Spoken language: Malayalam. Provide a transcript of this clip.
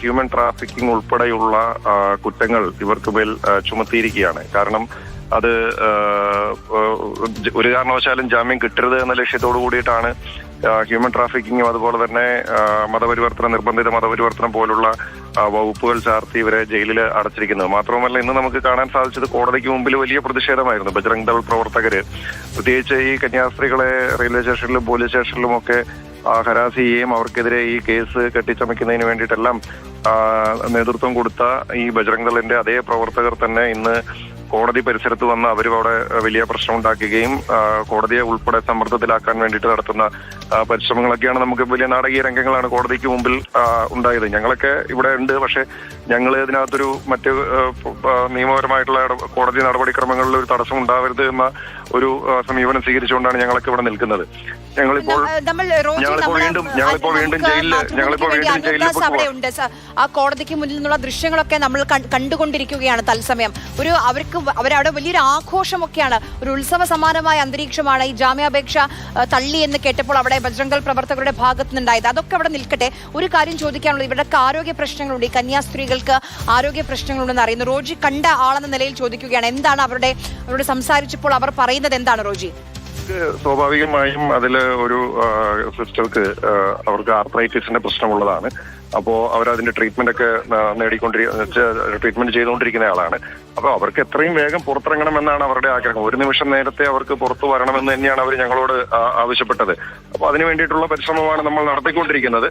ഹ്യൂമൻ ട്രാഫിക്കിംഗ് ഉൾപ്പെടെയുള്ള കുറ്റങ്ങൾ ഇവർക്ക് മേൽ ചുമത്തിയിരിക്കുകയാണ്. കാരണം അത് ഒരു കാരണവശാലും ജാമ്യം കിട്ടരുത് എന്ന ലക്ഷ്യത്തോടു കൂടിയിട്ടാണ് ഹ്യൂമൻ ട്രാഫിക്കിങ്ങും അതുപോലെ തന്നെ മതപരിവർത്തനം നിർബന്ധിത മതപരിവർത്തനം പോലുള്ള വകുപ്പുകൾ ചാർത്തി ഇവരെ ജയിലിൽ അടച്ചിരിക്കുന്നത്. മാത്രവുമല്ല ഇന്ന് നമുക്ക് കാണാൻ സാധിച്ചത് കോടതിക്ക് മുമ്പിൽ വലിയ പ്രതിഷേധമായിരുന്നു. ബജറംഗ് ദൾ പ്രവർത്തകര്. പ്രത്യേകിച്ച് ഈ കന്യാസ്ത്രീകളെ റെയിൽവേ സ്റ്റേഷനിലും പോലീസ് സ്റ്റേഷനിലും ഒക്കെ ആ, ഹരാസ് ചെയ്യുകയും അവർക്കെതിരെ ഈ കേസ് കെട്ടിച്ചമയ്ക്കുന്നതിന് വേണ്ടിയിട്ടെല്ലാം നേതൃത്വം കൊടുത്ത ഈ ദളിന്റെ അതേ പ്രവർത്തകർ തന്നെ ഇന്ന് കോടതി പരിസരത്ത് വന്ന് അവരും അവിടെ വലിയ പ്രശ്നം ഉണ്ടാക്കുകയും കോടതിയെ ഉൾപ്പെടെ സമ്മർദ്ദത്തിലാക്കാൻ വേണ്ടിയിട്ട് നടത്തുന്ന പരിശ്രമങ്ങളൊക്കെയാണ് നമുക്ക് വലിയ നാടകീയ രംഗങ്ങളാണ് കോടതിക്ക് മുമ്പിൽ ഉണ്ടായത്. ഞങ്ങളൊക്കെ ഇവിടെ ഉണ്ട് പക്ഷെ ഞങ്ങൾ ഇതിനകത്തൊരു മറ്റ് നിയമപരമായിട്ടുള്ള കോടതി നടപടിക്രമങ്ങളിൽ ഒരു തടസ്സം ഉണ്ടാവരുത് എന്ന ഒരു സമീപനം സ്വീകരിച്ചുകൊണ്ടാണ് ഞങ്ങളൊക്കെ ഇവിടെ നിൽക്കുന്നത്. ഞങ്ങളിപ്പോൾ ഞങ്ങളിപ്പോൾ വീണ്ടും ഞങ്ങളിപ്പോൾ വീണ്ടും ജയിലിൽ ഞങ്ങളിപ്പോൾ വീണ്ടും ജയിലിൽ ആ കോടതിക്ക് മുന്നിൽ നിന്നുള്ള ദൃശ്യങ്ങളൊക്കെ നമ്മൾ കണ്ടുകൊണ്ടിരിക്കുകയാണ് തത്സമയം. ഒരു അവർക്ക് അവരവിടെ വലിയൊരു ആഘോഷമൊക്കെയാണ്. ഒരു ഉത്സവ സമാനമായ അന്തരീക്ഷമാണ് ഈ ജാമ്യാപേക്ഷ തള്ളി എന്ന് കേട്ടപ്പോൾ അവിടെ ബജ്രംഗൽ പ്രവർത്തകരുടെ ഭാഗത്തു നിന്നുണ്ടായത് അതൊക്കെ അവിടെ നിൽക്കട്ടെ. ഒരു കാര്യം ചോദിക്കാനുള്ളത് ഇവിടെ ആരോഗ്യ പ്രശ്നങ്ങളുണ്ട്. ഈ കന്യാസ്ത്രീകൾക്ക് ആരോഗ്യ പ്രശ്നങ്ങളുണ്ടെന്ന് അറിയുന്നു. റോജി കണ്ട ആളെന്ന നിലയിൽ ചോദിക്കുകയാണ്. എന്താണ് അവരുടെ അവരോട് സംസാരിച്ചപ്പോൾ അവർ പറയുന്നത് എന്താണ് റോജി? സ്വാഭാവികമായും അതിൽ ഒരു സിസ്റ്റർക്ക് അവർക്ക് ആർത്രൈറ്റിസിന്റെ പ്രശ്നമുള്ളതാണ്. അപ്പോ അവരതിന്റെ ട്രീറ്റ്മെന്റ് ഒക്കെ നേടിക്കൊണ്ടിരി ട്രീറ്റ്മെന്റ് ചെയ്തുകൊണ്ടിരിക്കുന്ന ആളാണ്. അപ്പോൾ അവർക്ക് എത്രയും വേഗം പുറത്തിറങ്ങണമെന്നാണ് അവരുടെ ആഗ്രഹം. ഒരു നിമിഷം നേരത്തെ അവർക്ക് പുറത്തു വരണമെന്ന് തന്നെയാണ് അവർ ഞങ്ങളോട് ആവശ്യപ്പെട്ടത്. അപ്പോൾ അതിനു വേണ്ടിയിട്ടുള്ള പരിശ്രമമാണ് നമ്മൾ നടത്തിക്കൊണ്ടിരിക്കുന്നത്.